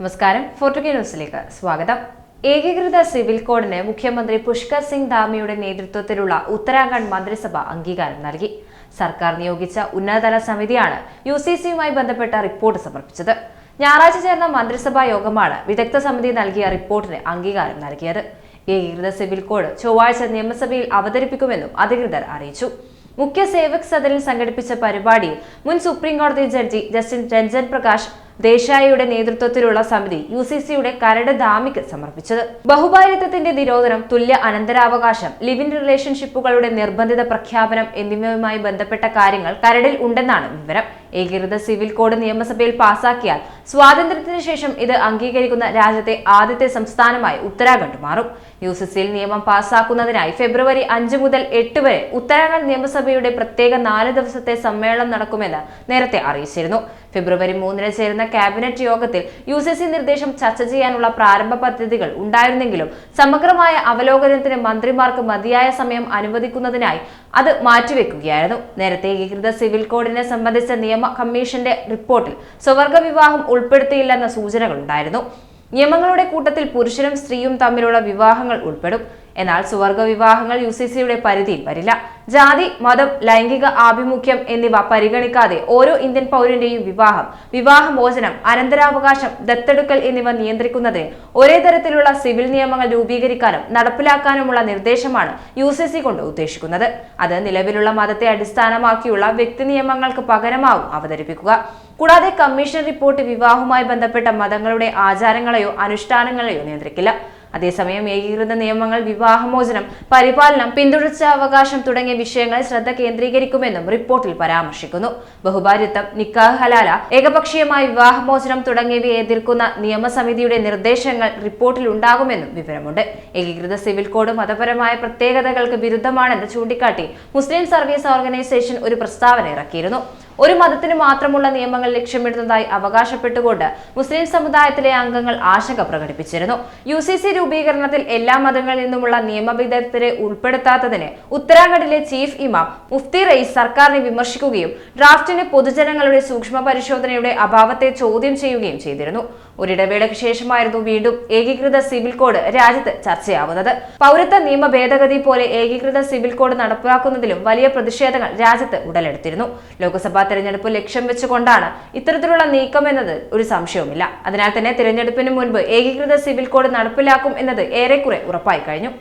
നമസ്കാരം. ഫോർട്ടുഗേ ന്യൂസിലേക്ക് സ്വാഗതം. ഏകീകൃത സിവിൽ കോഡിന് മുഖ്യമന്ത്രി പുഷ്കർ സിംഗ് ധാമിയുടെ നേതൃത്വത്തിലുള്ള ഉത്തരാഖണ്ഡ് മന്ത്രിസഭ അംഗീകാരം നൽകി. സർക്കാർ നിയോഗിച്ച ഉന്നതതല സമിതിയാണ് യു സി സിയുമായി ബന്ധപ്പെട്ട റിപ്പോർട്ട് സമർപ്പിച്ചത്. ഞായറാഴ്ച ചേർന്ന മന്ത്രിസഭാ യോഗമാണ് വിദഗ്ധ സമിതി നൽകിയ റിപ്പോർട്ടിന് അംഗീകാരം നൽകിയത്. ഏകീകൃത സിവിൽ കോഡ് ചൊവ്വാഴ്ച നിയമസഭയിൽ അവതരിപ്പിക്കുമെന്നും അധികൃതർ അറിയിച്ചു. മുഖ്യ സേവക് സദനിൽ സംഘടിപ്പിച്ച പരിപാടിയിൽ മുൻ സുപ്രീം കോടതി ജഡ്ജി ജസ്റ്റിൻ രഞ്ജൻ പ്രകാശ് ദേശായിയുടെ നേതൃത്വത്തിലുള്ള സമിതി യു സി സിയുടെ കരട് ധാമിക്ക് സമർപ്പിച്ചത്. ബഹുഭാരിത്വത്തിന്റെ നിരോധനം തുല്യ അനന്തരാവകാശം ലിവിൻ റിലേഷൻഷിപ്പുകളുടെ നിർബന്ധിത പ്രഖ്യാപനം എന്നിവയുമായി ബന്ധപ്പെട്ട കാര്യങ്ങൾ കരടിൽ ഉണ്ടെന്നാണ് വിവരം. ഏകീകൃത സിവിൽ കോഡ് നിയമസഭയിൽ പാസാക്കിയാൽ സ്വാതന്ത്ര്യത്തിന് ശേഷം ഇത് അംഗീകരിക്കുന്ന രാജ്യത്തെ ആദ്യത്തെ സംസ്ഥാനമായി ഉത്തരാഖണ്ഡ് മാറും. യു സി സിയിൽ നിയമം പാസാക്കുന്നതിനായി ഫെബ്രുവരി അഞ്ച് മുതൽ എട്ട് വരെ ഉത്തരാഖണ്ഡ് നിയമസഭയുടെ പ്രത്യേക നാല് ദിവസത്തെ സമ്മേളനം നടക്കുമെന്ന് നേരത്തെ അറിയിച്ചിരുന്നു. ഫെബ്രുവരി മൂന്നിന് ചേരുന്ന ക്യാബിനറ്റ് യോഗത്തിൽ യു സി സി നിർദ്ദേശം ചർച്ച ചെയ്യാനുള്ള പ്രാരംഭ പദ്ധതികൾ ഉണ്ടായിരുന്നെങ്കിലും സമഗ്രമായ അവലോകനത്തിന് മന്ത്രിമാർക്ക് മതിയായ സമയം അനുവദിക്കുന്നതിനായി അത് മാറ്റിവെക്കുകയായിരുന്നു. നേരത്തെ ഏകീകൃത സിവിൽ കോഡിനെ സംബന്ധിച്ച നിയമ കമ്മീഷന്റെ റിപ്പോർട്ടിൽ സ്വവർഗ വിവാഹം ഉൾപ്പെടുത്തിയില്ലെന്ന സൂചനകളുണ്ടായിരുന്നു. നിയമങ്ങളുടെ കൂട്ടത്തിൽ പുരുഷനും സ്ത്രീയും തമ്മിലുള്ള വിവാഹങ്ങൾ ഉൾപ്പെടും. എന്നാൽ സുവർഗ വിവാഹങ്ങൾ യു സി സിയുടെ പരിധിയിൽ വരില്ല. ജാതി മതം ലൈംഗിക ആഭിമുഖ്യം എന്നിവ പരിഗണിക്കാതെ ഓരോ ഇന്ത്യൻ പൗരന്റെയും വിവാഹം വിവാഹമോചനം അനന്തരാവകാശം ദത്തെടുക്കൽ എന്നിവ നിയന്ത്രിക്കുന്നതിന് ഒരേ തരത്തിലുള്ള സിവിൽ നിയമങ്ങൾ രൂപീകരിക്കാനും നടപ്പിലാക്കാനുമുള്ള നിർദ്ദേശമാണ് യു സി സി കൊണ്ട് ഉദ്ദേശിക്കുന്നത്. അത് നിലവിലുള്ള മതത്തെ അടിസ്ഥാനമാക്കിയുള്ള വ്യക്തി നിയമങ്ങൾക്ക് പകരമാവും അവതരിപ്പിക്കുക. കൂടാതെ കമ്മീഷൻ റിപ്പോർട്ട് വിവാഹവുമായി ബന്ധപ്പെട്ട മതങ്ങളുടെ ആചാരങ്ങളെയോ അനുഷ്ഠാനങ്ങളെയോ നിയന്ത്രിക്കില്ല. അതേസമയം ഏകീകൃത നിയമങ്ങൾ വിവാഹമോചനം പരിപാലനം പിന്തുടർച്ച അവകാശം തുടങ്ങിയ വിഷയങ്ങളിൽ ശ്രദ്ധ കേന്ദ്രീകരിക്കുമെന്നും റിപ്പോർട്ടിൽ പരാമർശിക്കുന്നു. ബഹുഭാര്യത്വം നിക്കാഹ് ഹലാല ഏകപക്ഷീയമായ വിവാഹമോചനം തുടങ്ങിയവയെ എതിർക്കുന്ന നിയമസമിതിയുടെ നിർദ്ദേശങ്ങൾ റിപ്പോർട്ടിൽ ഉണ്ടാകുമെന്നും വിവരമുണ്ട്. ഏകീകൃത സിവിൽ കോഡ് മതപരമായ പ്രത്യേകതകൾക്ക് വിരുദ്ധമാണെന്ന് ചൂണ്ടിക്കാട്ടി മുസ്ലിം സർവീസ് ഓർഗനൈസേഷൻ ഒരു പ്രസ്താവന ഇറക്കിയിരുന്നു. ഒരു മതത്തിന് മാത്രമുള്ള നിയമങ്ങൾ ലക്ഷ്യമിടുന്നതായി അവകാശപ്പെട്ടുകൊണ്ട് മുസ്ലിം സമുദായത്തിലെ അംഗങ്ങൾ ആശങ്ക പ്രകടിപ്പിച്ചിരുന്നു. യു സി സി രൂപീകരണത്തിൽ എല്ലാ മതങ്ങളിൽ നിന്നുമുള്ള നിയമവിദഗ്ധരെ ഉൾപ്പെടുത്താത്തതിന് ഉത്തരാഖണ്ഡിലെ ചീഫ് ഇമാം മുഫ്തി റയീസ് സർക്കാരിനെ വിമർശിക്കുകയും ഡ്രാഫ്റ്റിന് പൊതുജനങ്ങളുടെ സൂക്ഷ്മ പരിശോധനയുടെ അഭാവത്തെ ചോദ്യം ചെയ്യുകയും ചെയ്തിരുന്നു. ഒരിടവേളയ്ക്ക് ശേഷമായിരുന്നു വീണ്ടും ഏകീകൃത സിവിൽ കോഡ് രാജ്യത്ത് ചർച്ചയാവുന്നത്. പൗരത്വ നിയമ ഭേദഗതി പോലെ ഏകീകൃത സിവിൽ കോഡ് നടപ്പാക്കുന്നതിലും വലിയ പ്രതിഷേധങ്ങൾ രാജ്യത്ത് ഉടലെടുത്തിരുന്നു. ലോക്സഭാ തെരഞ്ഞെടുപ്പ് ലക്ഷ്യം വെച്ചുകൊണ്ടാണ് ഇത്തരത്തിലുള്ള നീക്കം എന്നത് ഒരു സംശയവുമില്ല. അതിനാൽ തന്നെ തിരഞ്ഞെടുപ്പിന് മുൻപ് ഏകീകൃത സിവിൽ കോഡ് നടപ്പിലാക്കും എന്നത് ഏറെക്കുറെ ഉറപ്പായി കഴിഞ്ഞു.